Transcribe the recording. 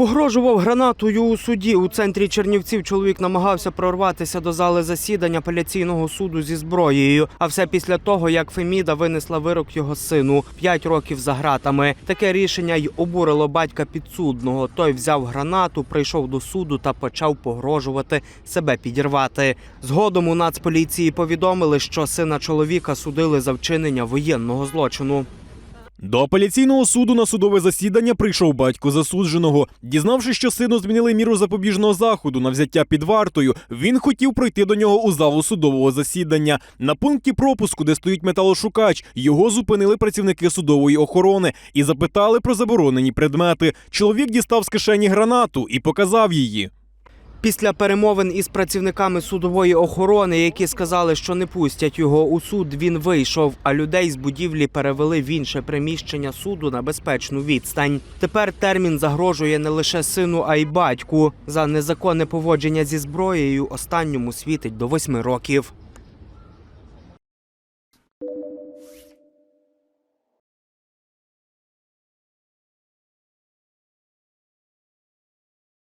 Погрожував гранатою у суді. У центрі Чернівців чоловік намагався прорватися до зали засідання апеляційного суду зі зброєю. А все після того, як Феміда винесла вирок його сину 5 років за гратами. Таке рішення й обурило батька підсудного. Той взяв гранату, прийшов до суду та почав погрожувати себе підірвати. Згодом у нацполіції повідомили, що сина чоловіка судили за вчинення воєнного злочину. До апеляційного суду на судове засідання прийшов батько засудженого. Дізнавшись, що сину змінили міру запобіжного заходу на взяття під вартою, він хотів пройти до нього у залу судового засідання. На пункті пропуску, де стоїть металошукач, його зупинили працівники судової охорони і запитали про заборонені предмети. Чоловік дістав з кишені гранату і показав її. Після перемовин із працівниками судової охорони, які сказали, що не пустять його у суд, він вийшов. А людей з будівлі перевели в інше приміщення суду на безпечну відстань. Тепер термін загрожує не лише сину, а й батьку. За незаконне поводження зі зброєю останньому світить до восьми років.